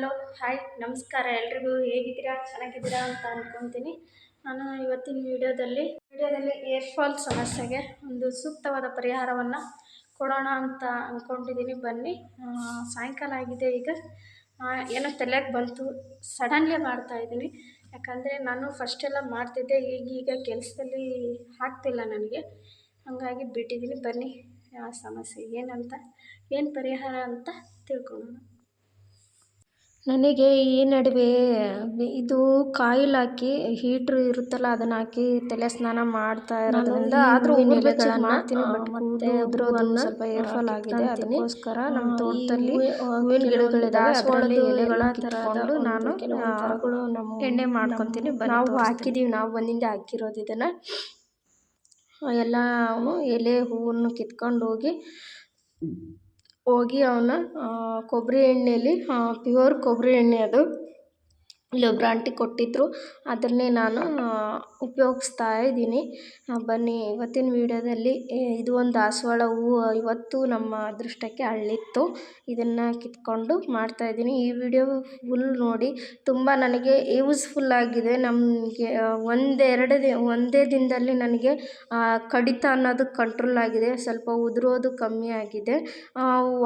Hello, hi, ನಮಸ್ಕಾರ. ಎಲ್ರಿಗೂ ಹೇಗಿದ್ದೀರಾ? ಚೆನ್ನಾಗಿದ್ದೀರಾ ಅಂತ ಅಂದ್ಕೊತೀನಿ ನಾನು ಇವತ್ತಿನ ವಿಡಿಯೋದಲ್ಲಿ ವಿಡಿಯೋದಲ್ಲಿ ಏರ್ ಫಾಲ್ ಸಮಸ್ಯೆಗೆ ಒಂದು ಸೂಕ್ತವಾದ ಪರಿಹಾರವನ್ನು ಕೊಡೋಣ ಅಂತ ಅಂದ್ಕೊಂಡಿದ್ದೀನಿ ಬನ್ನಿ. ಸಾಯಂಕಾಲ ಆಗಿದೆ ಈಗ. ಏನೋ ತಲೆಗೆ ಬಂತು. ಸಡನ್ಲಿ ಮಾಡ್ತಾಯಿದ್ದೀನಿ ಯಾಕಂದರೆ ನಾನು ಫಸ್ಟೆಲ್ಲ ಮಾಡ್ತಿದ್ದೆ. ಈಗೀಗ ಕೆಲಸದಲ್ಲಿ ಆಗ್ತಿಲ್ಲ ನನಗೆ. ಹಾಗಾಗಿ ಬಿಟ್ಟಿದ್ದೀನಿ. ಬನ್ನಿ ಯಾವ ಸಮಸ್ಯೆ ಏನಂತ, ಏನು ಪರಿಹಾರ ಅಂತ ತಿಳ್ಕೊಳ್ಳೋಣ. ನನಗೆ ಈ ನಡುವೆ ಇದು ಕಾಯಿಲ್ ಹಾಕಿ ಹೀಟ್ರ್ ಇರುತ್ತಲ್ಲ ಅದನ್ನ ಹಾಕಿ ತಲೆ ಸ್ನಾನ ಮಾಡ್ತಾ ಇರೋದ್ರಿಂದ ಆದ್ರೂ ಮಾಡ್ತೀನಿ, ಮತ್ತೆ ಉದುರೋದು ಸ್ವಲ್ಪ ಏರ್ಫಾಲ್ ಫಾಲ್ ಆಗಿದೆ ಅದಕ್ಕೋಸ್ಕರ ನಮ್ಮ ತೋಟದಲ್ಲಿ ಹೂವಿನ ಗಿಡಗಳಿದಾವೆ ಎಲೆಗಳ ನಾನು ನಮ್ಮ ಎಣ್ಣೆ ಮಾಡ್ಕೊಂತೀನಿ ನಾವು ಹಾಕಿದೀವಿ ನಾವು ಬಂದಿಂದ ಹಾಕಿರೋದು ಇದನ್ನ. ಎಲ್ಲ ಎಲೆ ಹೂವನ್ನು ಕಿತ್ಕೊಂಡು ಹೋಗಿ ಹೋಗಿ ಅವನ್ನ ಕೊಬ್ಬರಿ ಎಣ್ಣೆಲಿ ಪ್ಯೂರ್ ಕೊಬ್ಬರಿ ಎಣ್ಣೆ ಅದು ಇಲ್ಲೊಬ್ರು ಆಂಟಿ ಕೊಟ್ಟಿದ್ದರು ಅದನ್ನೇ ನಾನು ಉಪಯೋಗಿಸ್ತಾ ಇದ್ದೀನಿ. ಬನ್ನಿ, ಇವತ್ತಿನ ವಿಡಿಯೋದಲ್ಲಿ ಇದು ಒಂದು ದಾಸವಾಳ ಹೂವು ಇವತ್ತು ನಮ್ಮ ಅದೃಷ್ಟಕ್ಕೆ ಅರಳಿತ್ತು ಇದನ್ನು ಕಿತ್ಕೊಂಡು ಮಾಡ್ತಾಯಿದ್ದೀನಿ ಈ ವಿಡಿಯೋ ಫುಲ್ ನೋಡಿ, ತುಂಬ ನನಗೆ ಯೂಸ್ಫುಲ್ ಆಗಿದೆ. ನಮಗೆ ಒಂದೆರಡು ದಿ, ಒಂದೇ ದಿನದಲ್ಲಿ ನನಗೆ ಕಡಿತ ಅನ್ನೋದು ಕಂಟ್ರೋಲ್ ಆಗಿದೆ. ಸ್ವಲ್ಪ ಉದುರೋದು ಕಮ್ಮಿ ಆಗಿದೆ.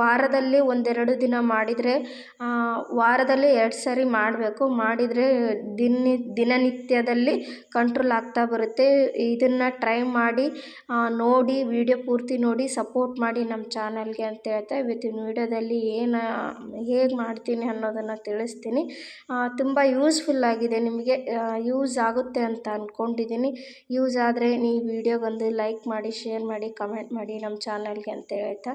ವಾರದಲ್ಲಿ ಒಂದೆರಡು ದಿನ ಮಾಡಿದರೆ ವಾರದಲ್ಲಿ ಎರಡು ಸಾರಿ ಮಾಡಬೇಕು. ಮಾಡಿದರೆ ದಿನ, ದಿನನಿತ್ಯದಲ್ಲಿ ಕಂಟ್ರೋಲ್ ಆಗ್ತಾ ಬರುತ್ತೆ. ಇದನ್ನು ಟ್ರೈ ಮಾಡಿ ನೋಡಿ ವೀಡಿಯೋ ಪೂರ್ತಿ ನೋಡಿ ಸಪೋರ್ಟ್ ಮಾಡಿ ನಮ್ಮ ಚಾನಲ್ಗೆ ಅಂತ ಹೇಳ್ತಾ ಇವತ್ತಿನ ವೀಡಿಯೋದಲ್ಲಿ ಏನು, ಹೇಗೆ ಮಾಡ್ತೀನಿ ಅನ್ನೋದನ್ನು ತಿಳಿಸ್ತೀನಿ. ತುಂಬ ಯೂಸ್ಫುಲ್ ಆಗಿದೆ ನಿಮಗೆ ಯೂಸ್ ಆಗುತ್ತೆ ಅಂತ ಅಂದ್ಕೊಂಡಿದ್ದೀನಿ ಯೂಸ್ ಆದರೆ ನೀವು ವಿಡಿಯೋಗೊಂದು ಲೈಕ್ ಮಾಡಿ ಶೇರ್ ಮಾಡಿ ಕಮೆಂಟ್ ಮಾಡಿ ನಮ್ಮ ಚಾನಲ್ಗೆ ಅಂತ ಹೇಳ್ತಾ.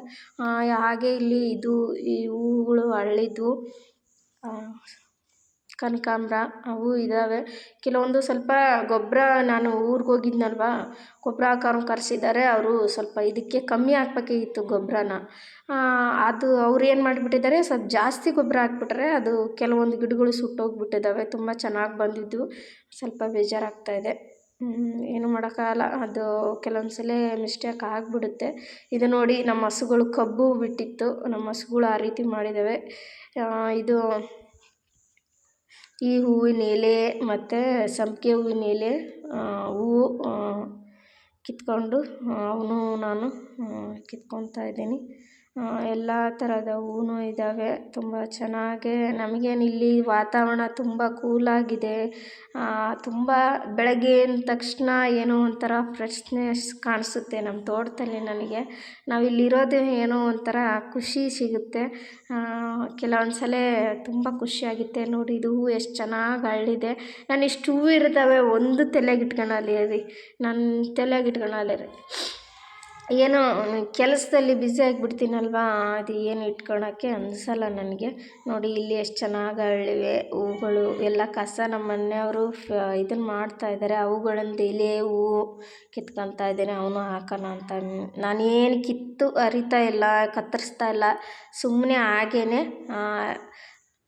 ಹಾಗೆ ಇಲ್ಲಿ ಇದು, ಈ ಹೂವುಗಳು ಅರಳಿದ್ವು ಕನಕಾಂಬ್ರ ಅವು ಇದ್ದಾವೆ ಕೆಲವೊಂದು ಸ್ವಲ್ಪ ಗೊಬ್ಬರ ನಾನು ಊರಿಗೆ ಹೋಗಿದ್ನಲ್ವ ಗೊಬ್ಬರ ಹಾಕೋರ್ನ ಕರೆಸಿದ್ದಾರೆ ಅವರು ಸ್ವಲ್ಪ ಇದಕ್ಕೆ ಕಮ್ಮಿ ಹಾಕ್ಬೇಕಾಗಿತ್ತು ಗೊಬ್ಬರನ ಅದು ಅವ್ರು ಏನು ಮಾಡಿಬಿಟ್ಟಿದ್ದಾರೆ ಸ್ವಲ್ಪ ಜಾಸ್ತಿ ಗೊಬ್ಬರ ಹಾಕ್ಬಿಟ್ರೆ ಅದು ಕೆಲವೊಂದು ಗಿಡಗಳು ಸುಟ್ಟೋಗ್ಬಿಟ್ಟಿದ್ದಾವೆ ತುಂಬ ಚೆನ್ನಾಗಿ ಬಂದಿದ್ದು, ಸ್ವಲ್ಪ ಬೇಜಾರಾಗ್ತಾ ಇದೆ. ಏನು ಮಾಡೋಕ್ಕಾಗಲ್ಲ, ಅದು ಕೆಲವೊಂದು ಸಲ ಮಿಸ್ಟೇಕ್ ಆಗಿಬಿಡುತ್ತೆ. ಇದು ನೋಡಿ ನಮ್ಮ ಹಸುಗಳು ಕಬ್ಬು ಬಿಟ್ಟಿತ್ತು, ನಮ್ಮ ಹಸುಗಳು ಆ ರೀತಿ ಮಾಡಿದ್ದಾವೆ ಇದು ಈ ಹೂವಿನ ಎಲೆ ಮತ್ತು ಸಂಪಿಗೆ ಹೂವಿನ ಎಲೆ ಹೂವು ಕಿತ್ಕೊಂಡು ಅವನ್ನೂ ನಾನು ಕಿತ್ಕೊತಾ ಇದ್ದೀನಿ. ಎಲ್ಲ ಥರದ ಹೂವು ಇದ್ದಾವೆ ತುಂಬ ಚೆನ್ನಾಗೆ ನಮಗೇನು ಇಲ್ಲಿ ವಾತಾವರಣ ತುಂಬ ಕೂಲಾಗಿದೆ ತುಂಬ ಬೆಳಗ್ಗೆ ಎದ್ದ ತಕ್ಷಣ ಏನೋ ಒಂಥರ ಫ್ರೆಶ್ನೆಸ್ ಕಾಣಿಸುತ್ತೆ ನಮ್ಮ ತೋಟದಲ್ಲಿ ನನಗೆ. ನಾವಿಲ್ಲಿರೋದು ಏನೋ ಒಂಥರ ಖುಷಿ ಸಿಗುತ್ತೆ. ಕೆಲವೊಂದು ಸಲ ತುಂಬ ಖುಷಿಯಾಗುತ್ತೆ ನೋಡಿ ಇದು ಹೂವು ಎಷ್ಟು ಚೆನ್ನಾಗಿ ಅರಳಿದೆ ನಾನು ಇಷ್ಟು ಹೂವು ಇರ್ತವೆ, ಒಂದು ತಲೆಗೆ ಇಟ್ಕೊಳಲ್ಲ ರೀ ನನ್ನ ತಲೆಗೆ ಇಟ್ಕೊಳಲ್ಲ ರೀ ಏನೋ ಕೆಲಸದಲ್ಲಿ ಬ್ಯುಸಿ ಆಗಿಬಿಡ್ತೀನಲ್ವಾ, ಅದು ಏನು ಇಟ್ಕೊಳಕ್ಕೆ ಅನಿಸಲ್ಲ ನನಗೆ. ನೋಡಿ, ಇಲ್ಲಿ ಎಷ್ಟು ಚೆನ್ನಾಗಿ ಅರಳಿವೆ ಹೂಗಳು, ಎಲ್ಲ ಕಸ ನಮ್ಮ ಮನೆಯವರು ಇದನ್ನು ಮಾಡ್ತಾಯಿದ್ದಾರೆ ಅವುಗಳನ್ನು ಎಲೆ ಹೂವು ಕಿತ್ಕೊತಾ ಇದ್ದೇನೆ, ಅವನು ಹಾಕೋಣ ಅಂತ ನಾನೇನು ಕಿತ್ತು ಅರಿತಾ ಇಲ್ಲ, ಕತ್ತರಿಸ್ತಾ ಇಲ್ಲ ಸುಮ್ಮನೆ ಹಾಗೇನೆ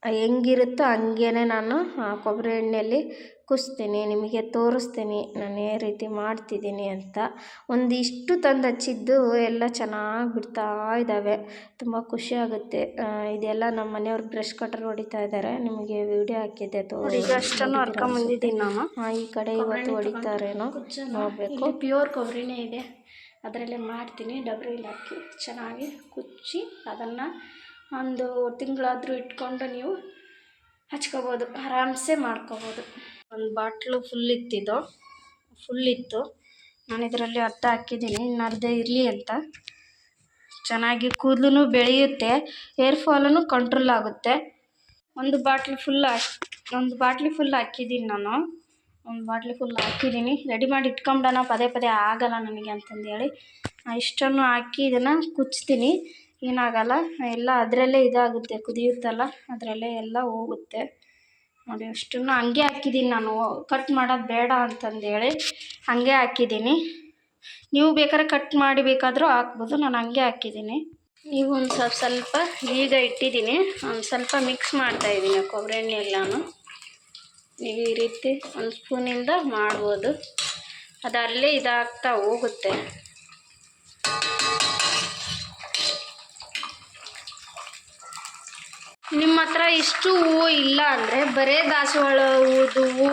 ಹೆಂಗಿರುತ್ತೋ ಹಂಗೇನೆ ನಾನು ಕೊಬ್ಬರಿ ಎಣ್ಣೆಯಲ್ಲಿ ಕುದಿಸ್ತೀನಿ ನಿಮಗೆ ತೋರಿಸ್ತೀನಿ ನಾನು ಯಾವ ರೀತಿ ಮಾಡ್ತಿದ್ದೀನಿ ಅಂತ. ಒಂದಿಷ್ಟು ತಂದು ಹಚ್ಚಿದ್ದು ಎಲ್ಲ ಚೆನ್ನಾಗಿ ಬಿಡ್ತಾ ಇದ್ದಾವೆ. ತುಂಬ ಖುಷಿ ಆಗುತ್ತೆ. ಇದೆಲ್ಲ ನಮ್ಮ ಮನೆಯವ್ರು ಬ್ರಷ್ ಕಟರ್ ಹೊಡಿತಾ ಇದ್ದಾರೆ. ನಿಮಗೆ ವಿಡಿಯೋ ಹಾಕಿದ್ದೆ ತೋರಿ ಈಗ ಅಷ್ಟನ್ನು ಹರ್ಕೊಂಬಂದಿದ್ದೀನಿ ನಾನು. ಈ ಕಡೆ ಇವತ್ತು ಹೊಡಿತಾರೇನೋ ನೋಡಬೇಕು. ಪ್ಯೂರ್ ಕೊಬ್ಬರಿನೇ ಇದೆ. ಅದರಲ್ಲೇ ಮಾಡ್ತೀನಿ. ಡಬ್ರಿಲಿ ಹಾಕಿ ಚೆನ್ನಾಗಿ ಕುಚ್ಚಿ ಅದನ್ನು ಒಂದು ತಿಂಗಳಾದರೂ ಇಟ್ಕೊಂಡು ನೀವು ಹಚ್ಕೋಬೋದು, ಆರಾಮ್ಸೆ ಮಾಡ್ಕೋಬೋದು. ಒಂದು ಬಾಟ್ಲು ಫುಲ್ ಇತ್ತಿದ್ದು ಫುಲ್ ಇತ್ತು. ನಾನು ಇದರಲ್ಲಿ ಅರ್ಧ ಹಾಕಿದ್ದೀನಿ, ಇನ್ನು ಅರ್ಧ ಇರಲಿ ಅಂತ. ಚೆನ್ನಾಗಿ ಕೂದಲು ಬೆಳೆಯುತ್ತೆ ಹೇರ್ ಫಾಲೂ ಕಂಟ್ರೋಲ್ ಆಗುತ್ತೆ. ಒಂದು ಬಾಟ್ಲಿ ಫುಲ್ ಹಾಕಿ, ಒಂದು ಬಾಟ್ಲಿ ಫುಲ್ ಹಾಕಿದ್ದೀನಿ ನಾನು. ಒಂದು ಬಾಟ್ಲಿ ಫುಲ್ ಹಾಕಿದ್ದೀನಿ. ರೆಡಿ ಮಾಡಿ ಇಟ್ಕೊಂಬಿಡೋಣ, ಪದೇ ಪದೇ ಆಗಲ್ಲ ನನಗೆ ಅಂತಂದೇಳಿ. ಇಷ್ಟನ್ನು ಹಾಕಿ ಇದನ್ನು ಕುಚ್ತೀನಿ. ಏನಾಗಲ್ಲ, ಎಲ್ಲ ಅದರಲ್ಲೇ ಇದಾಗುತ್ತೆ, ಕುದಿಯುತ್ತಲ್ಲ, ಅದರಲ್ಲೇ ಎಲ್ಲ ಹೋಗುತ್ತೆ. ನೋಡಿ, ಅಷ್ಟನ್ನು ಹಂಗೆ ಹಾಕಿದ್ದೀನಿ ನಾನು. ಕಟ್ ಮಾಡೋದು ಬೇಡ ಅಂತಂದೇಳಿ ಹಾಗೆ ಹಾಕಿದ್ದೀನಿ. ನೀವು ಬೇಕಾದ್ರೆ ಕಟ್ ಮಾಡಿ ಬೇಕಾದರೂ ಹಾಕ್ಬೋದು, ನಾನು ಹಂಗೆ ಹಾಕಿದ್ದೀನಿ. ನೀವು ಒಂದು ಸ್ವಲ್ಪ ಸ್ವಲ್ಪ ಈಗ ಇಟ್ಟಿದ್ದೀನಿ. ಒಂದು ಸ್ವಲ್ಪ ಮಿಕ್ಸ್ ಮಾಡ್ತಾಯಿದ್ದೀನಿ ಕೊಬ್ಬರಿ ಎಣ್ಣೆ ಎಲ್ಲಾನು. ನೀವು ಈ ರೀತಿ ಒಂದು ಸ್ಪೂನಿಂದ ಮಾಡ್ಬೋದು. ಅದು ಅಲ್ಲೇ ಇದಾಗ್ತಾ ಹೋಗುತ್ತೆ. ನಿಮ್ಮ ಹತ್ರ ಇಷ್ಟು ಹೂವು ಇಲ್ಲ ಅಂದರೆ ಬರೇ ದಾಸವಾಳ ಹೂವುದು ಹೂವು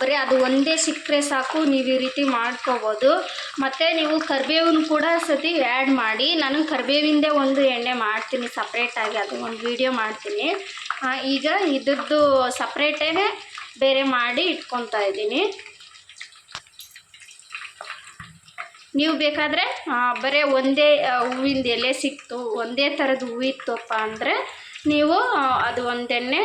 ಬರೀ ಅದು ಒಂದೇ ಸಿಕ್ಕರೆ ಸಾಕು, ನೀವು ಈ ರೀತಿ ಮಾಡ್ಕೋಬೋದು. ಮತ್ತು ನೀವು ಕರಿಬೇವಿನ ಕೂಡ ಸತಿ ಆ್ಯಡ್ ಮಾಡಿ. ನಾನು ಕರಿಬೇವಿಂದೇ ಒಂದು ಎಣ್ಣೆ ಮಾಡ್ತೀನಿ ಸಪ್ರೇಟಾಗಿ ಅದು ಒಂದು ವಿಡಿಯೋ ಮಾಡ್ತೀನಿ. ಈಗ ಇದ್ರದ್ದು ಸಪ್ರೇಟೇ ಬೇರೆ ಮಾಡಿ ಇಟ್ಕೊತಾ ಇದ್ದೀನಿ. ನೀವು ಬೇಕಾದರೆ ಬರೇ ಒಂದೇ ಹೂವಿಂದ ಎಲೆ ಸಿಕ್ತು, ಒಂದೇ ಥರದ ಹೂವಿತ್ತಪ್ಪ ಅಂದರೆ ನೀವು ಅದು ಒಂದೆಣ್ಣೆ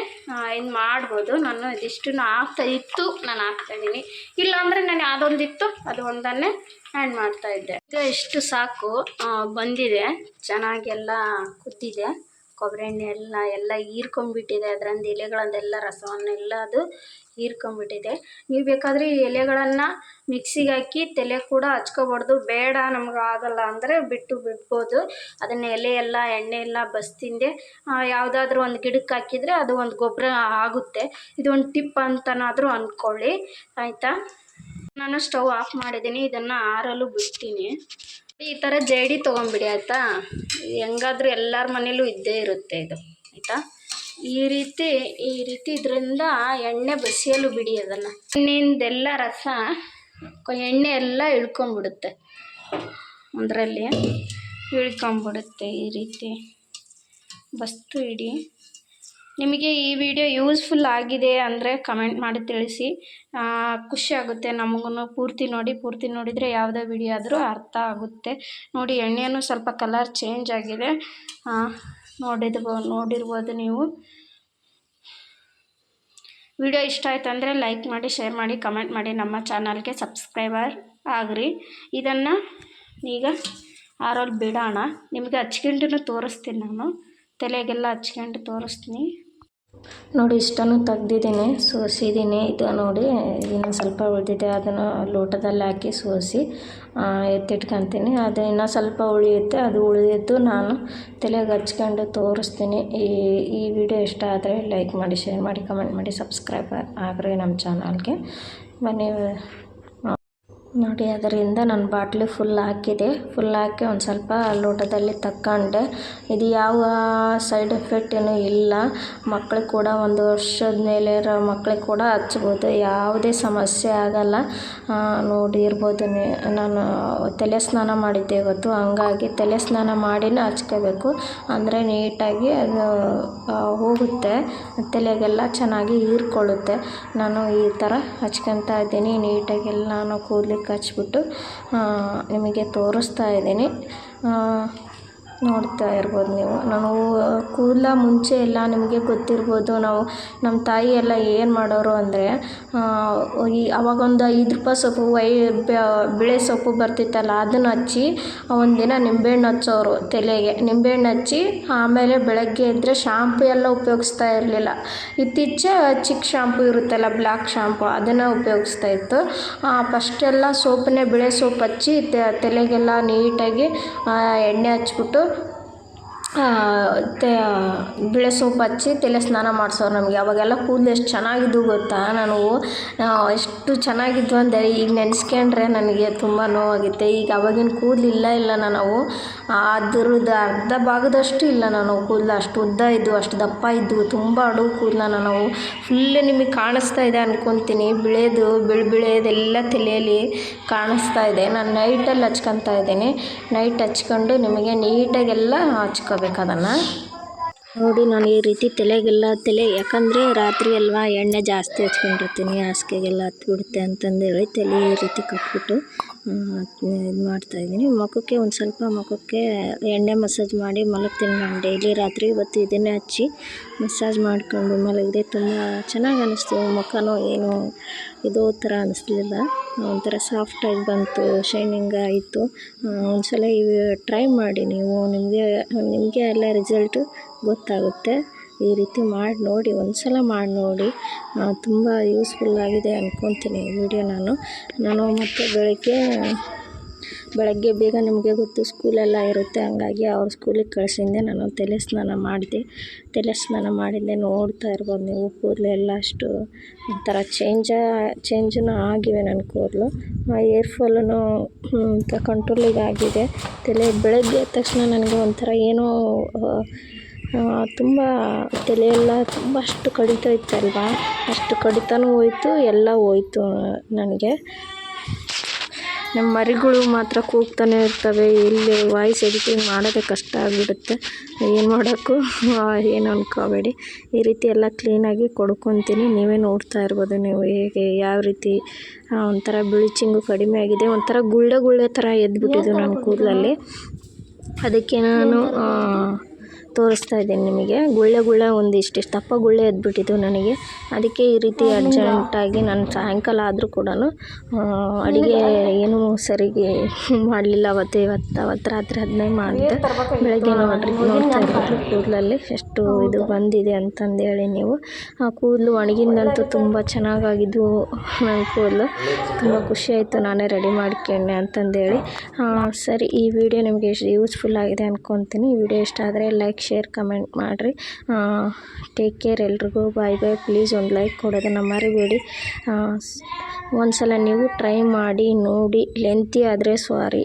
ಇದು ಮಾಡ್ಬೋದು. ನಾನು ಇದಿಷ್ಟು ಹಾಕ್ತಾ ಇತ್ತು, ನಾನು ಹಾಕ್ತಾಯಿದ್ದೀನಿ ಇಲ್ಲಾಂದರೆ ನಾನು ಯಾವುದೊಂದಿತ್ತು, ಅದು ಒಂದನ್ನೇ ಆ್ಯಡ್ ಮಾಡ್ತಾಯಿದ್ದೆ ಈಗ ಇಷ್ಟು ಸಾಕು ಬಂದಿದೆ. ಚೆನ್ನಾಗೆಲ್ಲ ಕುದ್ದಿದೆ. ಕೊಬ್ಬರಿ ಎಣ್ಣೆ ಎಲ್ಲ ಎಲ್ಲ ಹೀರ್ಕೊಂಬಿಟ್ಟಿದೆ ಅದರಂದು ಎಲೆಗಳನ್ನೆಲ್ಲ ರಸವನ್ನೆಲ್ಲ ಅದು ಹೀರ್ಕೊಂಬಿಟ್ಟಿದೆ ನೀವು ಬೇಕಾದರೆ ಈ ಎಲೆಗಳನ್ನು ಮಿಕ್ಸಿಗೆ ಹಾಕಿ ತಲೆ ಕೂಡ ಹಚ್ಕೋಬಾರ್ದು. ಬೇಡ, ನಮ್ಗೆ ಆಗಲ್ಲ ಅಂದರೆ ಬಿಟ್ಟು ಬಿಡ್ಬೋದು. ಅದನ್ನು ಎಲೆ ಎಲ್ಲ ಎಣ್ಣೆ ಎಲ್ಲ ಬಸ್ತಿಂದೆ ಯಾವುದಾದ್ರೂ ಒಂದು ಗಿಡಕ್ಕೆ ಹಾಕಿದರೆ ಅದು ಒಂದು ಗೊಬ್ಬರ ಆಗುತ್ತೆ. ಇದು ಒಂದು ಟಿಪ್ ಅಂತನಾದರೂ ಅಂದ್ಕೊಳ್ಳಿ ಆಯಿತಾ? ನಾನು ಸ್ಟವ್ ಆಫ್ ಮಾಡಿದ್ದೀನಿ. ಇದನ್ನು ಆರಲು ಬಿಡ್ತೀನಿ. ಈ ಥರ ಜೇಡಿ ತೊಗೊಂಬಿಡಿ ಆಯಿತಾ? ಹೆಂಗಾದ್ರೂ ಎಲ್ಲರ ಮನೇಲೂ ಇದ್ದೇ ಇರುತ್ತೆ ಇದು, ಆಯಿತಾ? ಈ ರೀತಿ ಈ ರೀತಿ ಇದರಿಂದ ಎಣ್ಣೆ ಬಸಿಯಲು ಬಿಡಿ ಅದನ್ನು. ಎಣ್ಣೆಯಿಂದೆಲ್ಲ ರಸ ಎಣ್ಣೆ ಎಲ್ಲ ಇಳ್ಕೊಂಬಿಡುತ್ತೆ ಅದರಲ್ಲಿ ಇಳ್ಕೊಂಬಿಡುತ್ತೆ ಈ ರೀತಿ. ಬಸ್ತು ಇಡಿ. ನಿಮಗೆ ಈ ವಿಡಿಯೋ ಯೂಸ್ಫುಲ್ ಆಗಿದೆ ಅಂದರೆ ಕಮೆಂಟ್ ಮಾಡಿ ತಿಳಿಸಿ. ಖುಷಿ ಆಗುತ್ತೆ ನಮಗೂ ಪೂರ್ತಿ ನೋಡಿ, ಪೂರ್ತಿ ನೋಡಿದರೆ ಯಾವುದೇ ವಿಡಿಯೋ ಆದರೂ ಅರ್ಥ ಆಗುತ್ತೆ. ನೋಡಿ, ಎಣ್ಣೆನೂ ಸ್ವಲ್ಪ ಕಲರ್ ಚೇಂಜ್ ಆಗಿದೆ. ನೋಡಿದ್ಬೋ, ನೋಡಿರ್ಬೋದು ನೀವು. ವಿಡಿಯೋ ಇಷ್ಟ ಆಯ್ತು ಅಂದರೆ ಲೈಕ್ ಮಾಡಿ ಶೇರ್ ಮಾಡಿ ಕಮೆಂಟ್ ಮಾಡಿ. ನಮ್ಮ ಚಾನಲ್ಗೆ ಸಬ್ಸ್ಕ್ರೈಬರ್ ಆಗ್ರಿ. ಇದನ್ನು ಈಗ ಆರೋಲ್ ಬಿಡೋಣ. ನಿಮಗೆ ಹಚ್ಕೊಂಡು ತೋರಿಸ್ತೀನಿ ನಾನು. ತಲೆಗೆಲ್ಲ ಹಚ್ಕೊಂಡು ತೋರಿಸ್ತೀನಿ. ನೋಡಿ, ಇಷ್ಟನ್ನು ತೆಗ್ದಿದ್ದೀನಿ, ಸೋಸಿದ್ದೀನಿ. ಇದು ನೋಡಿ, ಇನ್ನು ಸ್ವಲ್ಪ ಉಳಿದಿದೆ. ಅದನ್ನು ಲೋಟದಲ್ಲಿ ಹಾಕಿ ಸೋಸಿ ಎತ್ತಿಟ್ಕೊತೀನಿ. ಅದು ಇನ್ನೂ ಸ್ವಲ್ಪ ಉಳಿಯುತ್ತೆ. ಅದು ಉಳಿದಿದ್ದು ನಾನು ತಲೆಗೆ ಹಚ್ಕೊಂಡು ತೋರಿಸ್ತೀನಿ. ಈ ಈ ವಿಡಿಯೋ ಇಷ್ಟ ಆದರೆ ಲೈಕ್ ಮಾಡಿ, ಶೇರ್ ಮಾಡಿ, ಕಮೆಂಟ್ ಮಾಡಿ, ಸಬ್ಸ್ಕ್ರೈಬ್ ಆಗ್ರಿ ನಮ್ಮ ಚಾನಲ್ಗೆ. ಬನ್ನಿ ನೋಡಿ, ಅದರಿಂದ ನನ್ನ ಬಾಟ್ಲಿ ಫುಲ್ ಹಾಕಿದೆ. ಫುಲ್ ಹಾಕಿ ಒಂದು ಸ್ವಲ್ಪ ಲೋಟದಲ್ಲಿ ತಕ್ಕೊಂಡೆ. ಇದು ಯಾವ ಸೈಡ್ ಎಫೆಕ್ಟ್ ಏನೂ ಇಲ್ಲ. ಮಕ್ಕಳು ಕೂಡ ಒಂದು ವರ್ಷದ ಮೇಲೆ ಇರೋ ಮಕ್ಕಳಿಗೆ ಕೂಡ ಹಚ್ಬೋದು. ಯಾವುದೇ ಸಮಸ್ಯೆ ಆಗಲ್ಲ. ನೋಡಿ, ಇರ್ಬೋದು ನಾನು ತಲೆ ಸ್ನಾನ ಮಾಡಿದ್ದೆ ಇವತ್ತು. ಹಂಗಾಗಿ ತಲೆ ಸ್ನಾನ ಮಾಡಿನೇ ಹಚ್ಕೋಬೇಕು. ಅಂದರೆ ನೀಟಾಗಿ ಅದು ಹೋಗುತ್ತೆ. ತಲೆಗೆಲ್ಲ ಚೆನ್ನಾಗಿ ಹೀರ್ಕೊಳ್ಳುತ್ತೆ. ನಾನು ಈ ಥರ ಹಚ್ಕೊತಾ ಇದ್ದೀನಿ. ನೀಟಾಗೆಲ್ಲ ನಾನು ಕೂದಲಿಗೆ ಹಚ್ಬಿಟ್ಟು ನಿಮಗೆ ತೋರಿಸ್ತಾ ಇದ್ದೀನಿ. ನೋಡ್ತಾ ಇರ್ಬೋದು ನೀವು. ನಾವು ಕೂದಲ ಮುಂಚೆ ಎಲ್ಲ ನಿಮಗೆ ಗೊತ್ತಿರ್ಬೋದು. ನಾವು ನಮ್ಮ ತಾಯಿ ಎಲ್ಲ ಏನು ಮಾಡೋರು ಅಂದರೆ ಈ ಅವಾಗೊಂದು ಐದು ರೂಪಾಯಿ ಸೊಪ್ಪು, ವೈ ಬಿಳೆ ಸೊಪ್ಪು ಬರ್ತಿತ್ತಲ್ಲ, ಅದನ್ನ ಹಚ್ಚಿ ಒಂದಿನ ನಿಂಬೆಹಣ್ಣು ಹಚ್ಚೋರು ತಲೆಗೆ. ನಿಂಬೆಹಣ್ಣು ಹಚ್ಚಿ, ಆಮೇಲೆ ಬೆಳಗ್ಗೆ ಎದ್ದರೆ ಶಾಂಪು ಎಲ್ಲ ಉಪಯೋಗಿಸ್ತಾ ಇರಲಿಲ್ಲ. ಇತ್ತೀಚೆ ಚಿಕ್ಕ ಶಾಂಪು ಇರುತ್ತಲ್ಲ ಬ್ಲ್ಯಾಕ್ ಶಾಂಪು, ಅದನ್ನು ಉಪಯೋಗಿಸ್ತಾ ಇತ್ತು. ಫಸ್ಟೆಲ್ಲ ಸೋಪನ್ನೇ ಬಿಳೆ ಸೋಪ್ ಹಚ್ಚಿ ತಲೆಗೆಲ್ಲ ನೀಟಾಗಿ ಎಣ್ಣೆ ಹಚ್ಬಿಟ್ಟು ತೆ, ಬಿಳೆ ಸೋಪ್ ಹಚ್ಚಿ ತಲೆ ಸ್ನಾನ ಮಾಡ್ಸೋರು ನಮಗೆ. ಅವಾಗೆಲ್ಲ ಕೂದಲು ಎಷ್ಟು ಚೆನ್ನಾಗಿದ್ವು ಗೊತ್ತಾ? ನಾನು ಎಷ್ಟು ಚೆನ್ನಾಗಿದ್ವು ಅಂದರೆ ಈಗ ನೆನೆಸ್ಕೊಂಡ್ರೆ ನನಗೆ ತುಂಬ ನೋವಾಗುತ್ತೆ. ಈಗ ಅವಾಗಿನ ಕೂದಲು ಇಲ್ಲ ಇಲ್ಲ ನಾವು ಅದ್ರದ್ದು ಅರ್ಧ ಭಾಗದಷ್ಟು ಇಲ್ಲ ನಾನು ಕೂದಲು. ಅಷ್ಟು ಉದ್ದ ಇದ್ದವು ಅಷ್ಟು ದಪ್ಪ ಇದ್ದವು ತುಂಬ ಅಡು ಕೂದಲನ್ನ ನಾವು ಫುಲ್ ನಿಮಗೆ ಕಾಣಿಸ್ತಾ ಇದೆ ಅಂದ್ಕೊತೀನಿ ಬಿಳೇದು, ಬಿಳಿ ಬಿಳೇದೆಲ್ಲ ತಲೆಯಲ್ಲಿ ಕಾಣಿಸ್ತಾ ಇದೆ. ನಾನು ನೈಟಲ್ಲಿ ಹಚ್ಕೊತಾ ಇದ್ದೀನಿ. ನೈಟ್ ಹಚ್ಕೊಂಡು ನಿಮಗೆ ನೀಟಾಗೆಲ್ಲ ಹಚ್ಕೋಬೇಕು ಅದನ್ನು. ನೋಡಿ, ನಾನು ಈ ರೀತಿ ತಲೆಗೆಲ್ಲ, ತಲೆ ಯಾಕಂದರೆ ರಾತ್ರಿ ಅಲ್ವಾ, ಎಣ್ಣೆ ಜಾಸ್ತಿ ಹಚ್ಕೊಂಡಿರ್ತೀನಿ, ಹಾಸಿಗೆಗೆಲ್ಲ ಹತ್ಬಿಡುತ್ತೆ ಅಂತಂದೇಳಿ ತಲೆ ಈ ರೀತಿ ಕಟ್ಬಿಟ್ಟು. ಇದು ಮಾಡ್ತಾಯಿದ್ದೀನಿ ಮುಖಕ್ಕೆ ಒಂದು ಸ್ವಲ್ಪ ಮುಖಕ್ಕೆ ಎಣ್ಣೆ ಮಸಾಜ್ ಮಾಡಿ ಮಲಗ್ತೀನಿ ನಾನು ಡೈಲಿ ರಾತ್ರಿ ಇವತ್ತು ಇದನ್ನೇ ಹಚ್ಚಿ ಮಸಾಜ್ ಮಾಡ್ಕೊಂಡು ಮಲಗಿದೆ ತುಂಬ ಚೆನ್ನಾಗಿ ಅನ್ನಿಸ್ತು ಮುಖನೂ ಏನು ಇದು ಥರ ಅನ್ನಿಸ್ಲಿಲ್ಲ ಒಂಥರ ಸಾಫ್ಟಾಗಿ ಬಂತು ಶೈನಿಂಗ್ ಆಯಿತು. ಒಂದ್ಸಲ ಇವು ಟ್ರೈ ಮಾಡಿ ನೀವು. ನಿಮಗೆ ನಿಮಗೆ ಎಲ್ಲ ರಿಸಲ್ಟು ಗೊತ್ತಾಗುತ್ತೆ. ಈ ರೀತಿ ಮಾಡಿ ನೋಡಿ ಒಂದು ಸಲ ಮಾಡಿ ನೋಡಿ ತುಂಬ ಯೂಸ್ಫುಲ್ ಆಗಿದೆ ಅಂದ್ಕೊತೀನಿ ವಿಡಿಯೋ ನಾನು. ನಾನು ಮತ್ತು ಬೆಳಗ್ಗೆ ಬೆಳಗ್ಗೆ ಬೇಗ ನಿಮಗೆ ಗೊತ್ತು ಸ್ಕೂಲೆಲ್ಲ ಇರುತ್ತೆ, ಹಂಗಾಗಿ ಅವ್ರ ಸ್ಕೂಲಿಗೆ ಕಳಿಸಿದ್ದೆ. ನಾನು ತಲೆ ಸ್ನಾನ ಮಾಡಿದೆ. ತಲೆ ಸ್ನಾನ ಮಾಡಿದ್ದೆ ನೋಡ್ತಾ ಇರ್ಬೋದು ನೀವು, ಕೂದಲು ಎಲ್ಲ ಅಷ್ಟು ಒಂಥರ ಚೇಂಜ ಚೇಂಜನೂ ಆಗಿವೆ ನನ್ನ ಕೂದಲು. ಏರ್ ಫಾಲೂ ಕಂಟ್ರೋಲಿಗೆ ಆಗಿದೆ ತಲೆ ಬೆಳಗ್ಗೆ ತಕ್ಷಣ ನನಗೆ ಒಂಥರ ಏನೋ ತುಂಬ ತಲೆಯೆಲ್ಲ ತುಂಬ ಅಷ್ಟು ಕಡಿತ ಇತ್ತಲ್ವ? ಅಷ್ಟು ಕಡಿತನೂ ಹೋಯ್ತು ಎಲ್ಲ ಹೋಯ್ತು ನನಗೆ. ನಮ್ಮ ಮರಿಗಳು ಮಾತ್ರ ಕೂಗ್ತಾನೆ ಇರ್ತವೆ ಇಲ್ಲಿ ವಾಯ್ಸ್ ಎಡಿಟಿಂಗ್ ಮಾಡೋದೇ ಕಷ್ಟ ಆಗಿಬಿಡುತ್ತೆ. ಏನು ಮಾಡೋಕ್ಕೂ? ಏನು ಅನ್ಕೋಬೇಡಿ. ಈ ರೀತಿ ಎಲ್ಲ ಕ್ಲೀನಾಗಿ ಕೊಡ್ಕೊತೀನಿ. ನೀವೇ ನೋಡ್ತಾ ಇರ್ಬೋದು ನೀವು ಹೇಗೆ ಯಾವ ರೀತಿ ಒಂಥರ ಬ್ಲೀಚಿಂಗು ಕಡಿಮೆ ಆಗಿದೆ. ಒಂಥರ ಗುಳ್ಳೆ ಗುಳ್ಳೆ ಥರ ಎದ್ಬಿಟ್ಟಿದ್ದು ನನ್ನ ಕೂದಲಲ್ಲಿ. ಅದಕ್ಕೆ ನಾನು ತೋರಿಸ್ತಾ ಇದ್ದೀನಿ ನಿಮಗೆ. ಗುಳ್ಳೆ ಗುಳ್ಳೆ ಒಂದಿಷ್ಟಿಷ್ಟು ದಪ್ಪ ಗುಳ್ಳೆ ಎದ್ಬಿಟ್ಟಿದ್ದು ನನಗೆ. ಅದಕ್ಕೆ ಈ ರೀತಿ ಅರ್ಜೆಂಟಾಗಿ ನಾನು ಸಾಯಂಕಾಲ ಆದರೂ ಕೂಡ ಅಡುಗೆ ಏನೂ ಸರಿಗೆ ಮಾಡಲಿಲ್ಲ ಅವತ್ತು ಇವತ್ತು ಅವತ್ತು ರಾತ್ರಿ ಅದನ್ನೇ ಮಾಡಿದೆ ಬೆಳಗ್ಗೆ ನೋಡ್ರಿ ನೋಡ್ತಾ ಇರ್ಬೋದು ಕೂದಲಲ್ಲಿ ಎಷ್ಟು ಇದು ಬಂದಿದೆ ಅಂತಂದೇಳಿ ನೀವು. ಆ ಕೂದಲು ಒಣಗಿಂದಂತೂ ತುಂಬ ಚೆನ್ನಾಗಾಗಿದ್ದು ನನ್ನ ಕೂದಲು ತುಂಬ ಖುಷಿ ಆಯಿತು ನಾನೇ ರೆಡಿ ಮಾಡ್ಕೊಂಡೆ ಅಂತಂದೇಳಿ. ಸರಿ ಈ ವಿಡಿಯೋ ನಿಮಗೆ ಯೂಸ್ಫುಲ್ ಆಗಿದೆ ಅಂದ್ಕೊತೀನಿ ಈ ವಿಡಿಯೋ ಇಷ್ಟ ಆದರೆ ಶೇರ್ ಕಮೆಂಟ್ ಮಾಡಿರಿ. ಟೇಕ್ ಕೇರ್ ಎಲ್ರಿಗೂ. ಬಾಯ್ ಬಾಯ್ ಪ್ಲೀಸ್ ಒಂದು ಲೈಕ್ ಕೊಡೋದನ್ನು ಮರಿಬೇಡಿ. ಒಂದು ಸಲ ನೀವು ಟ್ರೈ ಮಾಡಿ, ನೋಡಿ. ಲೆಂತಿ ಆದರೆ ಸಾರಿ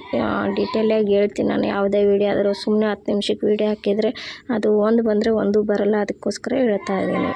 ಡೀಟೇಲಾಗಿ ಹೇಳ್ತೀನಿ ನಾನು ಯಾವುದೇ ವಿಡಿಯೋ ಆದರೂ. ಸುಮ್ಮನೆ ಹತ್ತು ನಿಮಿಷಕ್ಕೆ ವಿಡಿಯೋ ಹಾಕಿದರೆ ಅದು ಒಂದು ಬಂದರೆ ಒಂದು ಬರಲ್ಲ. ಅದಕ್ಕೋಸ್ಕರ ಹೇಳ್ತಾ ಇದ್ದೀನಿ.